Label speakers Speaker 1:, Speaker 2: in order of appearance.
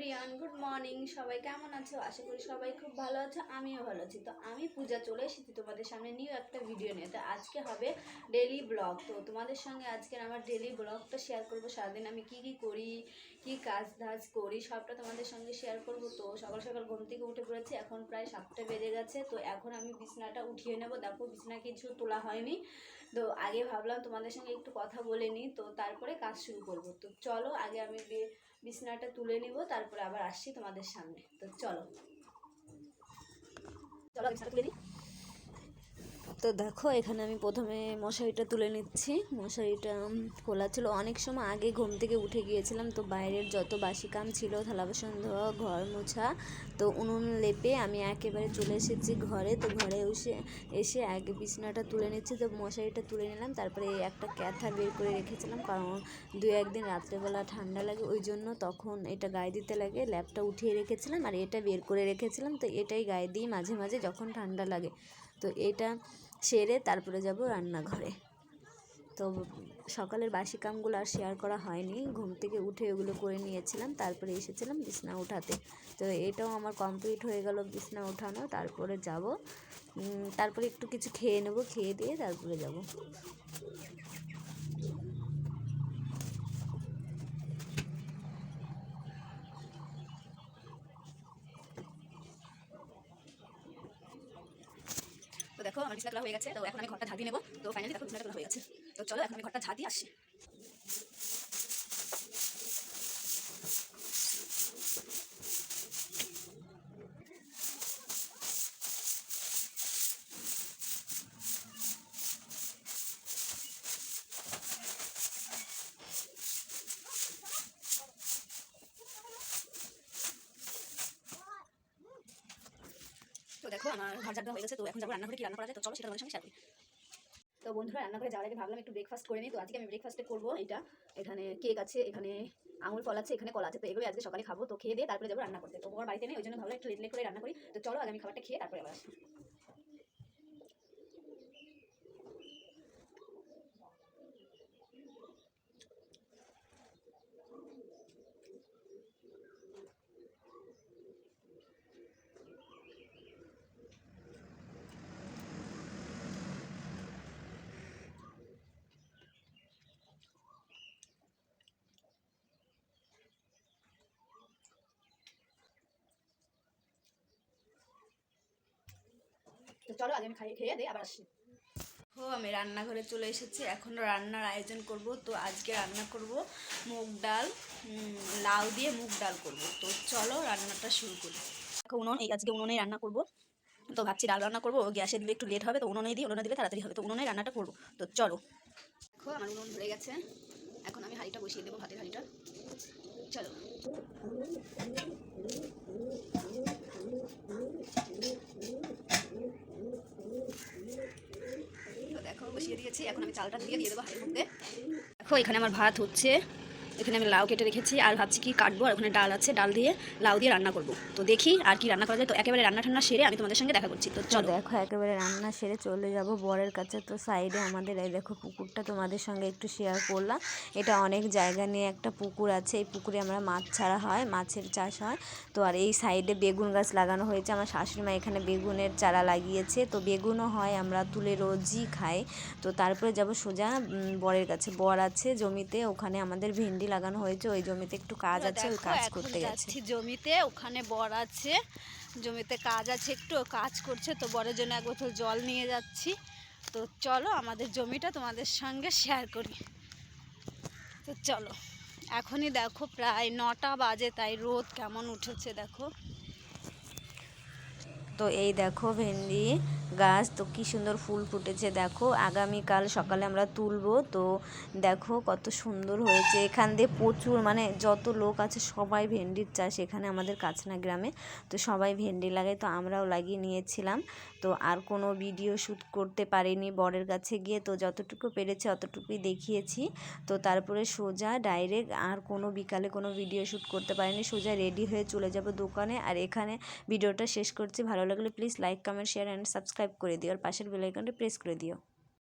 Speaker 1: Everyone good morning সবাই কেমন আছো? আশা করি সবাই খুব ভালো আছো, আমিও ভালো আছি। তো আমি পূজা চলে এসেছি তোমাদের সামনে নিউ একটা ভিডিও নিয়ে। তো আজকে হবে ডেলি ব্লগ তো তোমাদের সঙ্গে আজকের আমার ডেলি ব্লগটা শেয়ার করব। সারাদিন আমি কি কি করি, কি কাজ ধাজ করি, সবটা তোমাদের সঙ্গে শেয়ার করব। তো সকাল সকাল ঘুম থেকে উঠে পড়েছি, এখন প্রায় সাতটা বেজে গেছে। তো এখন আমি বিছনাটা উঠিয়ে নেব। দেখো বিছনা কিছু তোলা হয়নি। তো আগে ভাবলাম তোমাদের সঙ্গে একটু কথা বলে নিই, তো তারপরে কাজ শুরু করব। তো চলো, আগে আমি বিছানাটা তুলে নিব, তারপরে আবার আসছি তোমাদের সামনে। তো চলো। চলো বিছানাটা তুলে নিই। তো দেখো, এখানে আমি প্রথমে মশারিটা তুলে নিচ্ছি। মশারিটা খোলা ছিল। অনেক সময় আগে ঘুম থেকে উঠে গিয়েছিলাম, তো বাইরের যত বাসি কাম ছিল, থালা বাসন ধোয়া, ঘর মোছা, তো উনুন লেপে আমি একেবারে চলে এসেছি ঘরে। তো ঘরে এসে এসে আগে বিছানাটা তুলে নিচ্ছি। তো মশারিটা তুলে নিলাম, তারপরে একটা ক্যাথা বের করে রেখেছিলাম, কারণ দু একদিন রাত্রেবেলা ঠান্ডা লাগে, ওই জন্য তখন এটা গায়ে দিতে লাগে। ল্যাপটা উঠিয়ে রেখেছিলাম আর এটা বের করে রেখেছিলাম, তো এটাই গায়ে দিই মাঝে মাঝে যখন ঠান্ডা লাগে। তো এটা সেরে তারপরে যাব রান্নাঘরে। তো সকালের বাসি কামগুলো আর শেয়ার করা হয়নি। ঘুম থেকে উঠে ওগুলো করে নিয়েছিলাম, তারপরে এসেছিলাম বিছনা উঠাতে। তো এটাও আমার কমপ্লিট হয়ে গেল বিছনা উঠানো, তারপরে যাব। তারপরে একটু কিছু খেয়ে নেব, খেয়ে দিয়ে তারপরে যাব। দেখো, আমার বিছনা হয়ে গেছে, তো এখন আমি ঘরটা ঝাঁটি নেব। তো ফাইনালি দেখো বিছনাটা হয়ে গেছে। তো চলো, এখন আমি ঘরটা ঝাঁটি আসছি। দেখো, আমার ঘর ঝাড় হয়ে গেছে, তো এখন যাব রান্না করে কি রান্না করা যায়, তো চলো সেটা তোমাদের সঙ্গে শেয়ার করি। তো বন্ধুরা রান্না করে যাওয়ার আগে ভাবলাম একটু ব্রেকফাস্ট করে নিই, তো আজকে আমি ব্রেকফাস্টে করব এটা। এখানে কেক আছে, এখানে আঙুল ফল আছে, এখানে কলা আছে, তো এগুলো আজকে সকালে খাব, তো খেয়ে দিয়ে তারপরে যাব রান্না করতে। তো বাড়িতে নেই, ওই জন্য ভাবলাম একটু লেট করে রান্না করি। তো চলো আগে আমি খাবারটা খেয়ে তারপরে আবার আসি চলো আগে আমি খাইয়ে খেয়ে দিয়ে আবার আসি। ও আমি রান্নাঘরে চলে এসেছি, এখন রান্নার আয়োজন করব। তো আজকে রান্না করব মুগ ডাল লাউ দিয়ে মুগ ডাল করব। তো চলো, রান্নাটা শুরু করি। উনুন এই আজকে উনুনে রান্না করব। তো ভাবছি ডাল রান্না করব গ্যাসে দিলে একটু লেট হবে, তো উনুনে দিয়ে উনুনে দিলে তাড়াতাড়ি হবে। তো উনুনে রান্নাটা করব। তো চলো। দেখো, আমার উনুন ধরে গেছে। এখন আমি হাঁড়িটা বসিয়ে দেবো হাঁড়িটা চলো তো দেখো বসিয়ে দিয়েছি। এখন আমি চালটা দিয়ে দিয়ে দেবো হাঁড়ির মধ্যে। দেখো, এখানে আমার ভাত হচ্ছে। এখানে আমি লাউ কেটে রেখেছি আর ভাবছি কি কাটবো আর ওখানে ডাল আছে ডাল দিয়ে লাউ দিয়ে রান্না করব। তো দেখি আর কি রান্না করা যায়। তো একেবারে রান্না ঠান্না সেরে আমি তোমাদের সঙ্গে দেখা করছি। তো চলো।
Speaker 2: দেখো একেবারে রান্না সেরে চলে যাব বরের কাছে। তো সাইডে আমাদের এই দেখো পুকুরটা তোমাদের সঙ্গে একটু শেয়ার করলাম। এটা অনেক জায়গা নিয়ে একটা পুকুর আছে। এই পুকুরে আমরা মাছ ছাড়া হয় মাছের চাষ হয়। তো আর এই সাইডে বেগুন গাছ লাগানো হয়েছে। আমার শাশুড়ি মা এখানে বেগুনের চারা লাগিয়েছে। তো বেগুনও হয় আমরা তুলে রোজই খাই। তো তারপরে যাব সোজা বরের কাছে। বর আছে জমিতে ওখানে আমাদের ভেন্ডি লাগানো হয়েছে ওই জমিতে একটু কাজ আছে ওই কাজ করতে গেছে
Speaker 1: যাচ্ছি। জমিতে ওখানে বর আছে জমিতে কাজ আছে একটু কাজ করছে তো বরের জন্য এক বোতল জল নিয়ে যাচ্ছি। তো চলো আমাদের জমিটা তোমাদের সঙ্গে শেয়ার করি। তো চলো এখনই দেখো প্রায় নটা বাজে তাই রোদ কেমন উঠেছে দেখো।
Speaker 2: তো এই দেখো ভেন্ডি গাছ, তো কি সুন্দর ফুল ফুটেছে, দেখো। আগামীকাল সকালে আমরা তুলবো, তো দেখো কত সুন্দর হয়েছে। এখান দিয়ে প্রচুর মানে যত লোক আছে, সবাই ভেন্ডির চাষ এখানে আমাদের কাছনা গ্রামে, তো সবাই ভেন্ডি লাগায়, তো আমরাও লাগিয়ে নিয়েছিলাম। তো আর কোনো ভিডিও শ্যুট করতে পারিনি বরের কাছে গিয়ে, তো যতটুকু পেরেছে অতটুকুই দেখিয়েছি। তো তারপরে সোজা ডাইরেক্ট আর কোনো বিকালে কোনো ভিডিও শ্যুট করতে পারিনি, সোজা রেডি হয়ে চলে যাব দোকানে। আর এখানে ভিডিওটা শেষ করছি, ভালো লাগলে please like, comment, share, and subscribe করে দিও আর পাশের বেল আইকনটা প্রেস করে দিও।